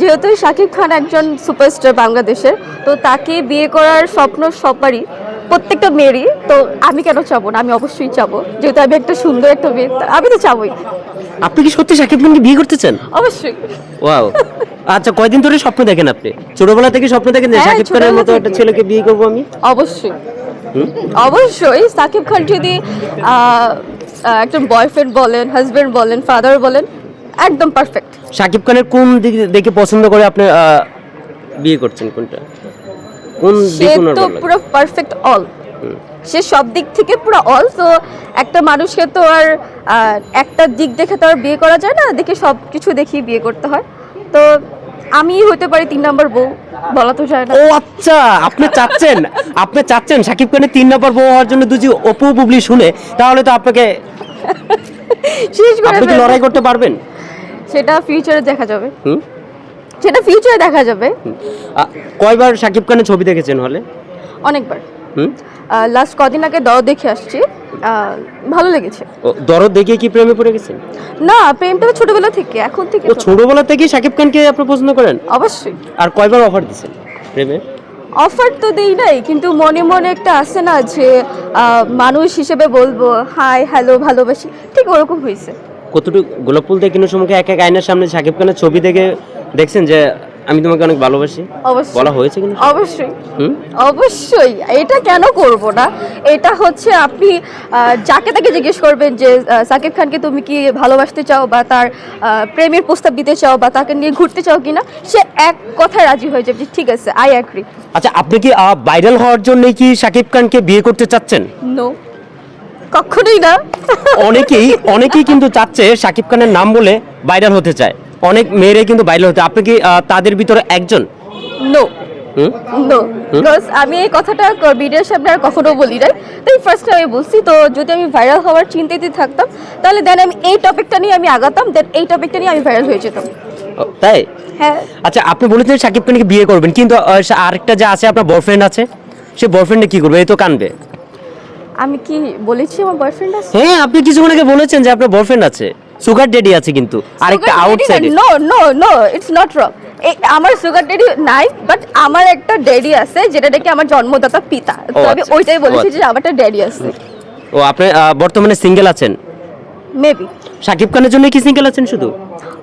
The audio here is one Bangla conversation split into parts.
যেহেতু শাকিব খান একজন সুপারস্টার বাংলাদেশের তো তাকে বিয়ে করার স্বপ্ন সবারই প্রত্যেকটা মেয়েরই। তো আমি কেন চাবো না? আমি অবশ্যই চাবো। যেহেতু আমি একটা সুন্দর একটা মেয়ে আমি তো চাবোই। আপনি কি সত্যি শাকিব খানকে বিয়ে করতে চান? অবশ্যই। ওয়াও। আচ্ছা কয়দিন ধরে স্বপ্ন দেখেন আপনি? ছোটবেলা থেকে স্বপ্ন দেখেন যে হ্যাঁ, শাকিব খানের মতো একটা ছেলেকে বিয়ে করব আমি? অবশ্যই। অবশ্যই। সাকিব খান যদি একজন বয়ফ্রেন্ড বলেন হাজবেন্ড বলেন ফাদার বলেন একদম পারফেক্ট শাকিব খানের কোন দিক দেখে পছন্দ করে আপনি বিয়ে করছেন কোনটা? কোন সে দিক ওনার তো ভালো লাগে? পুরো পারফেক্ট অল সে সব দিক থেকে পুরো অল তো একটা মানুষকে তো আর আহ, একটা দিক দেখে তো আর বিয়ে করা যায় না দেখে সব কিছু দেখি বিয়ে করতে হয়। তো আমি হতে পারি তিন নম্বর বউ বলা তো যায় না। ও আচ্ছা আপনি চাচ্ছেন আপনি চাচ্ছেন শাকিব খানের তিন নম্বর বউ হওয়ার জন্য দুজি অপু বুবলি শুনে তাহলে তো আপনাকে শেষ করে আপনি কি ফেলব। লড়াই করতে পারবেন? সেটা ফিউচারে দেখা যাবে। হুম? সেটা ফিউচারে দেখা যাবে। কয়বার শাকিব খানের ছবি দেখেছেন হলে? অনেকবার। হুম? লাস্ট কদিন আগে দর দেখে আসছি। ভালো লেগেছে। দরদ দেখিয়ে কি প্রেমে পড়ে গেছেন? না প্রেমটা তো ছোটবেলা থেকে এখন থেকে ও ছোটবেলা থেকেই শাকিব খানকে আপনি পছন্দ করেন? অবশ্যই। আর কয়বার অফার দিছেন প্রেমে? অফার তো দেই নাই কিন্তু মনে মনে একটা আছে না যে মানুষ হিসেবে বলব হাই হ্যালো ভালোবাসি। ঠিক ওরকম হয়েছে। কতটুকু গোলাপ ফুল দেখে সময় এক এক আয়নার সামনে শাকিব খানের ছবি দেখে দেখছেন যে আমি তোমাকে অনেক ভালোবাসি? অবশ্যই। বলা হয়েছে কিন্তু অবশ্যই। হুম? অবশ্যই। এটা কেন করব না? এটা হচ্ছে আপনি যাকে তাকে জিজ্ঞেস করবেন যে সাকিব খানকে তুমি কি ভালোবাসতে চাও বা তার প্রেমের প্রস্তাব দিতে চাও বা তাকে নিয়ে ঘুরতে চাও কিনা সে এক কথায় রাজি হয়ে যাবে। ঠিক আছে আই অ্যাগ্রি আচ্ছা আপনি কি ভাইরাল হওয়ার জন্যই কি শাকিব খানকে বিয়ে করতে চাচ্ছেন? নো কখনোই না। অনেকেই অনেকেই কিন্তু চাচ্ছে শাকিব খানের নাম বলে ভাইরাল হতে চায়। অনেক মেয়েরাই কিন্তু ভাইরাল হতে আপনি কি তাদের ভিতরে একজন? নো আমি এই কথাটা ভিডিওর সামনে আর কখনো বলি নাই। তাই ফার্স্ট আমি বলছি তো যদি আমি ভাইরাল হওয়ার চিন্তাতে থাকতাম তাহলে দেন আমি এই টপিকটা নিয়ে আমি আগাতাম দেন এই টপিকটা নিয়ে আমি ভাইরাল হয়ে যেতাম। তাই? হ্যাঁ। আচ্ছা আপনি বলেছেন শাকিব খানকে বিয়ে করবেন কিন্তু আরেকটা যে আছে আপনার বয়ফ্রেন্ড আছে সে বয়ফ্রেন্ডে কি করবে? এই তো কানবে। আমি কি বলেছি আমার বয়ফ্রেন্ড আছে? হ্যাঁ আপনি কিছুক্ষণ আগে বলেছেন যে আপনার বয়ফ্রেন্ড আছে। সুগার ডেডি আছে কিন্তু। আরেকটা আউটসাইডে no no no it's not wrong আমার সুগার ড্যাডি নাই বাট আমার একটা ড্যাডি আছে যেটা নাকি আমার জন্মদাতা পিতা। তো আমি আচ্ছা। ওইটাই বলেছি যে আমার একটা ড্যাডি আছে। ও আপনি বর্তমানে সিঙ্গেল আছেন? মেবি শাকিব খানের জন্য কি সিঙ্গেল আছেন শুধু?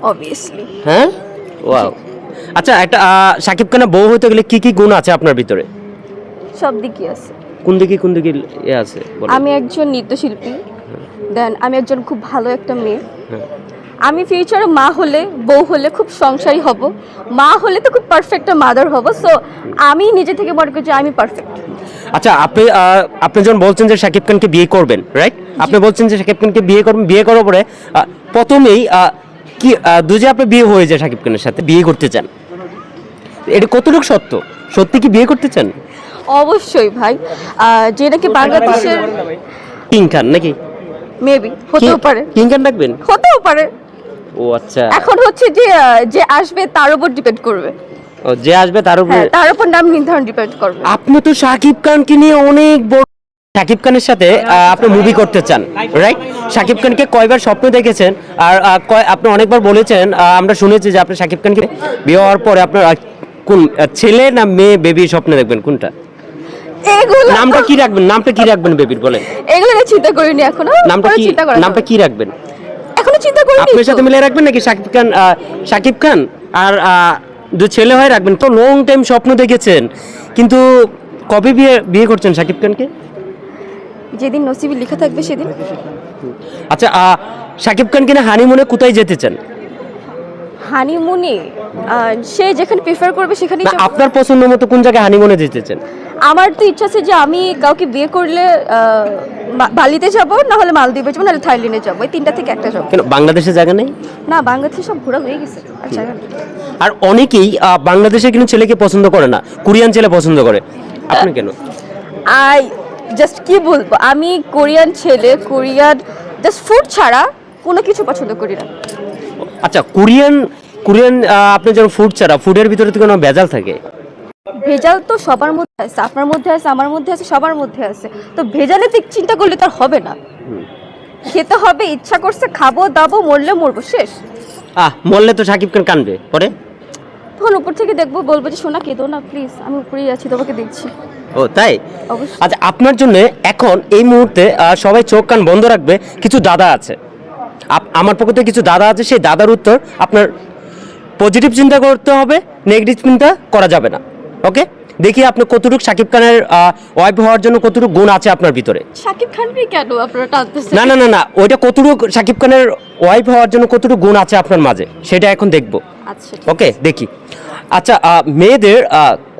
অবভিয়াসলি হ্যাঁ? ওয়াও আচ্ছা একটা শাকিব খানের বউ হতে গেলে কি কি গুণ আছে আপনার ভিতরে? সব দিকই আছে। কোন দিকে কোন দিকে এ আছে বলেন। আমি একজন নৃত্যশিল্পী। দেন আমি একজন খুব ভালো একটা মেয়ে। হ্যাঁ। আমি ফিউচারে মা হলে বউ হলে খুব সংসারী হব। মা হলে তো খুব পারফেক্ট মাদার হব। সো আমি নিজে থেকে মনে করি যে আমি পারফেক্ট আচ্ছা আপনি আহ, আপনি যখন বলছেন যে শাকিব খানকে বিয়ে করবেন রাইট আপনি বলছেন যে শাকিব খানকে বিয়ে করবেন বিয়ে করার পরে আহ, প্রথমেই আহ, কি আহ, দুজে আপনি বিয়ে হয়ে যায় শাকিব খানের সাথে বিয়ে করতে চান এটা কতটুকু সত্য? সত্যি কি বিয়ে করতে চান? অবশ্যই ভাই। যে নাকি বাংলাদেশের কিং খান নাকি? মেবি হতেও পারে। কিং খান রাখবেন হতেও পারে। ও আচ্ছা। এখন হচ্ছে যে যে আসবে তার উপর ডিপেন্ড করবে। ও যে আসবে তার উপরে হ্যাঁ তার উপর নাম নির্ধারণ ডিপেন্ড করবে। আপনি তো শাকিব খানকে নিয়ে অনেক বড় শাকিব খানের সাথে আপনি মুভি করতে চান রাইট শাকিব খানকে কয়বার স্বপ্ন দেখেছেন? আর কয় আপনি অনেকবার বলেছেন আহ, আমরা শুনেছি যে আপনি শাকিব খানকে বিয়ে হওয়ার পরে আপনার কোন ছেলে না মেয়ে বেবি স্বপ্ন দেখবেন কোনটা? এগুলো নামটা কি রাখবেন? নামটা কি রাখবেন বেবির? বলেন। এগুলো চিন্তা করিনি এখনও। নামটা কি নামটা। কি রাখবেন? এখনও চিন্তা করিনি আপনার সাথে মিলে রাখবেন নাকি শাকিব খান শাকিব খান? আর যে ছেলে হয় রাখবেন। তো লং টাইম স্বপ্ন দেখেছেন কিন্তু কবে বিয়ে বিয়ে করছেন শাকিব খানকে? যেদিন নসিবে লেখা থাকবে সেদিন। আচ্ছা শাকিব খান কিনা হানিমুনে কোথায় যেতে চান? হানিমুনে সে যেখানে প্রেফার করবে সেখানেই না যাব। আপনার পছন্দ মতো কোন জায়গায় হানিমুনে যেতে চান? আমার তো ইচ্ছা আছে যে আমি কাউকে বিয়ে করলে বালিতে যাব না হলে মালদ্বীপে যাব নাহলে থাইল্যান্ডে যাব। এই তিনটা থেকে একটা যাব। কেন বাংলাদেশে জায়গা নেই? না বাংলাদেশে সব ঘোরা হয়ে গেছে আর জায়গা নেই। আর অনেকেই আহ, বাংলাদেশে কিন্তু ছেলেকে পছন্দ করে না কোরিয়ান ছেলে পছন্দ করে। আপনি কেন? আই জাস্ট কি বলব আমি কোরিয়ান ছেলে কোরিয়ান জাস্ট ফুড ছাড়া কোনো কিছু পছন্দ করি না। আচ্ছা কোরিয়ান কোরিয়ান আপনি যখন ফুড ছাড়া ফুডের ভিতরে তো কোনো ভেজাল থাকে? ভেজাল তো সবার মধ্যে আছে আপনার মধ্যে আছে আমার মধ্যে আছে সবার মধ্যে আছে। তো ভেজালে দিক চিন্তা করলে তো আর হবে না। খেতে হবে ইচ্ছা করছে খাব দাবো মরলে মরবো শেষ। আহ মরলে তো শাকিব খান কানবে পরে? তখন উপর থেকে দেখব বলব যে সোনা কেঁদো না প্লিজ আমি উপরেই আছি তোমাকে দেখছি। ও তাই? আচ্ছা আপনার জন্য এখন এই মুহূর্তে সবাই চোখ কান বন্ধ রাখবে কিছু দাদা আছে। আমার পক্ষ থেকে কিছু দাদা আছে সেই দাদার উত্তর আপনার পজিটিভ চিন্তা করতে হবে নেগেটিভ চিন্তা করা যাবে না ওকে দেখি আপনি কতটুকু সাকিব খানের ওয়াইফ হওয়ার জন্য কতটুকু গুণ আছে আপনার ভিতরে। শাকিব খানকে কেন আপনারা টানতেছেন? না না না না ওইটা কতটুকু সাকিব খানের ওয়াইফ হওয়ার জন্য কতটুকু গুণ আছে আপনার মাঝে সেটা এখন দেখব আচ্ছা ওকে দেখি। আচ্ছা মেয়েদের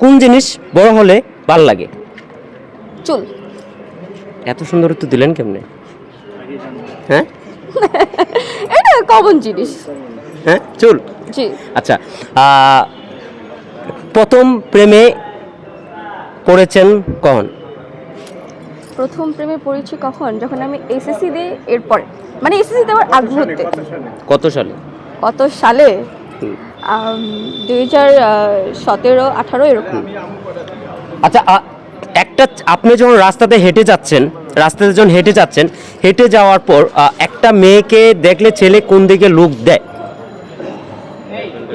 কোন জিনিস বড় হলে ভালো লাগে? চুল। এত সুন্দর উত্তর দিলেন কেমনে? হ্যাঁ? এটা কমন জিনিস। হ্যাঁ চুল। জি। আচ্ছা প্রথম প্রেমে পড়েছেন কখন? প্রথম প্রেমে পড়েছি কখন? যখন আমি এসএসসি দিই এরপরে। মানে এসএসসি দেওয়ার আগ মুহূর্তে কত সালে? কত সালে। দুই হাজার সতেরো আঠারো এরকম। আচ্ছা একটা আপনি যখন রাস্তাতে হেঁটে যাচ্ছেন রাস্তাতে যখন হেঁটে যাচ্ছেন হেঁটে যাওয়ার পর একটা মেয়েকে দেখলে ছেলে কোন দিকে লুক দেয়?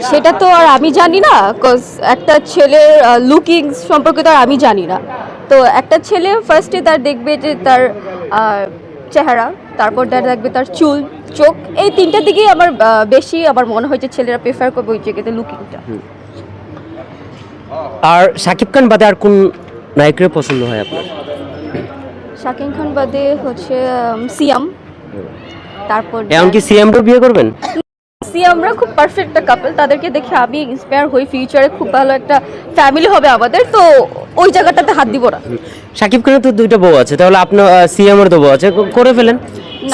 সেটা তো আর আমি জানি না কজ একটা ছেলের লুকিং সম্পর্কে তো আর আমি জানি না। তো একটা ছেলে ফার্স্টে তার দেখবে যে তার চেহারা তারপর তার দেখবে তার চুল চোখ এই তিনটার দিকেই আমার বেশি আমার মনে হয় যে ছেলেরা প্রেফার করবে ওই জায়গাতে লুকিংটা আর সাকিব খান বাদে আর কোন নায়কের পছন্দ হয় আপনার? শাকিব খান বাদে হচ্ছে সিয়াম। তারপর এমনকি সিএমরও বিয়ে করবেন? সিয়ামরা খুব পারফেক্ট একটা কাপল তাদেরকে দেখে আমি ইন্সপায়ার হই। ফিউচারে খুব ভালো একটা ফ্যামিলি হবে আমাদের তো ওই জায়গাটাতে হাত দিব না। সাকিব খানের তো দুইটা বউ আছে তাহলে আপনার সিএমের তো বউ আছে। করে ফেলেন।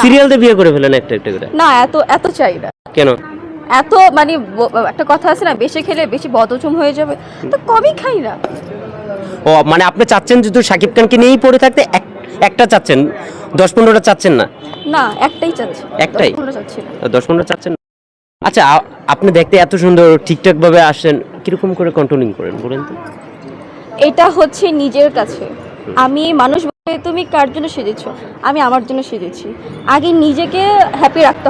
সিরিয়াল দিয়ে বিয়ে করে ফেলেন একটা একটা করে। না এত এত চাই না। কেন? এত মানে একটা কথা আছে না বেশি খেলে বেশি বদহজম হয়ে যাবে। তো কমই খাই না। ও মানে আপনি চাচ্ছেন যদি সাকিব খানকে নিয়েই পড়ে থাকতে একটা চাচ্ছেন? দশ পনেরোটা চাচ্ছেন না? না একটাই চাচ্ছি। একটাই? দশ পনেরো চাচ্ছেন না? আচ্ছা আপনি দেখতে এত সুন্দর ঠিকঠাক ভাবে আসেন কীরকম করে কন্ট্রোলিং করেন বলেন তো? এটা হচ্ছে নিজের কাছে। আমি মানুষ তুমি কার জন্য সেজেছো? আমি আমার জন্য সেজেছি। আগে নিজেকে হ্যাপি রাখতে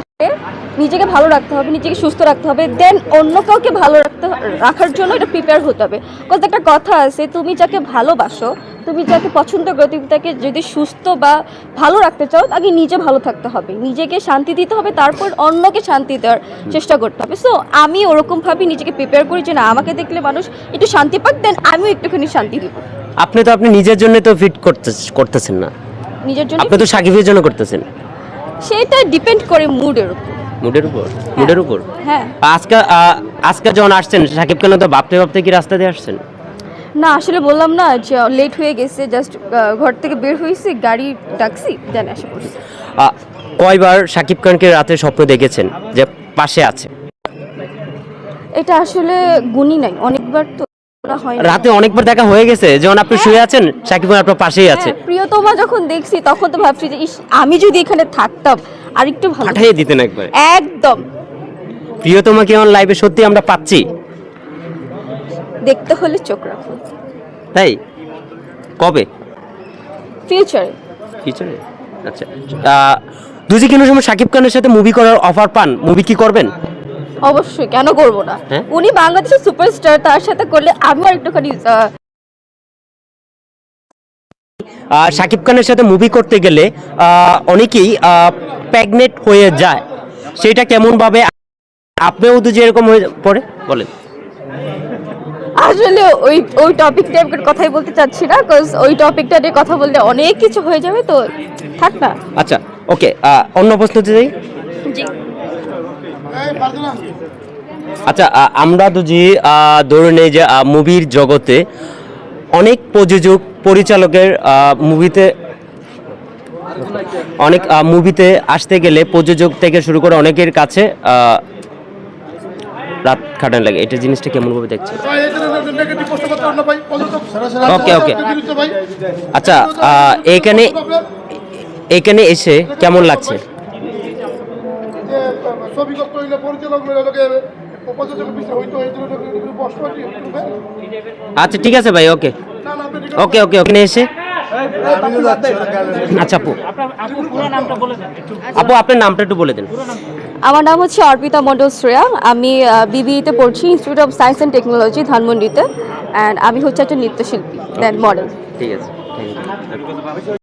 নিজেকে ভালো রাখতে হবে নিজেকে সুস্থ রাখতে হবে দেন অন্য কাউকে ভালো রাখতে রাখার জন্য এটা প্রিপেয়ার হতে হবে। কজ একটা কথা আছে তুমি যাকে ভালোবাসো তুমি যাকে পছন্দ করো তুমি তাকে যদি সুস্থ বা ভালো রাখতে চাও আগে নিজে ভালো থাকতে হবে। নিজেকে শান্তি দিতে হবে তারপর অন্যকে শান্তি দেওয়ার চেষ্টা করতে হবে। সো আমি ওরকমভাবে নিজেকে প্রিপেয়ার করি যে না আমাকে দেখলে মানুষ একটু শান্তি পাক দেন আমিও একটুখানি শান্তি দিব আপনি তো আপনি নিজের জন্য তো ফিট করতে করতেছেন না। নিজের জন্য আপনি তো সাকিবের জন্য করতেছেন। সেটা ডিপেন্ড করে মুডের উপর। মুডের উপর? মুডের উপর? হ্যাঁ। আজকে আজকে যখন আসছেন সাকিব খান তো ভাবতে ভাবতে কি রাস্তা দিয়ে আসছেন? না আসলে বললাম না যে লেট হয়ে গেছে জাস্ট ঘর থেকে বের হয়েছি গাড়ি ডাকছি দেন এসে পড়ছি। কয়বার সাকিব খানকে রাতে স্বপ্ন দেখেছেন যে পাশে আছে? এটা আসলে গুণই নাই অনেকবার তো। রাতে অনেকবার দেখা হয়ে গেছে। যখন আপনি শুয়ে আছেন সাকিব খান আপনার পাশেই আছে। হ্যাঁ, প্রিয়তমা যখন দেখছি তখন তো ভাবছি যে ইস আমি যদি এখানে থাকতাম আর একটু ভালো পাঠিয়ে দিতেন একবার। একদম। প্রিয়তমা কি আমার লাইভে সত্যি আমরা পাচ্ছি? দেখতে হলে চোখ রাখুন। তাই? কবে? ফিউচারে ফিউচারে আচ্ছা। দুজি কেন সময় সাকিব খানের সাথে মুভি করার অফার পান মুভি কি করবেন? অবশ্যই কেন করব না? হ্যাঁ? উনি বাংলাদেশের সুপারস্টার তার সাথে করলে আমিও আর একটুখানি সাকিব খানের সাথে মুভি করতে গেলে অনেকেই প্যাগনেট হয়ে যায়। সেটা কেমন ভাবে আপনিও তো যেরকম হয়ে পড়ে বলেন। আসলে ওই ওই টপিকটা আমি কথাই বলতে চাচ্ছি না বিকজ ওই টপিকটা নিয়ে কথা বললে অনেক কিছু হয়ে যাবে তো থাক না। আচ্ছা ওকে অন্য প্রশ্নতে যাই? আচ্ছা আমরা দুজি আহ, ধরে নেই যে মুভির জগতে অনেক প্রযোজক পরিচালকের মুভিতে অনেক মুভিতে আসতে গেলে প্রযোজক থেকে শুরু করে অনেকের কাছে রাত খাটান লাগে। এটা জিনিসটা কেমন ভাবে দেখছেন? ওকে, ওকে। আচ্ছা আহ, এইখানে এখানে এসে কেমন লাগছে? আচ্ছা ঠিক আছে ভাই ওকে। ওকে ওকে ওখানে এসে। আচ্ছা আপু। আপু আপনার নামটা একটু বলে দেন। আমার নাম হচ্ছে অর্পিতা মণ্ডল শ্রেয়া। আমি বিবিইতে পড়ছি institute of science and technology ধানমন্ডিতে। অ্যান্ড আমি হচ্ছে একটা নৃত্যশিল্পী দেন মডেল ঠিক আছে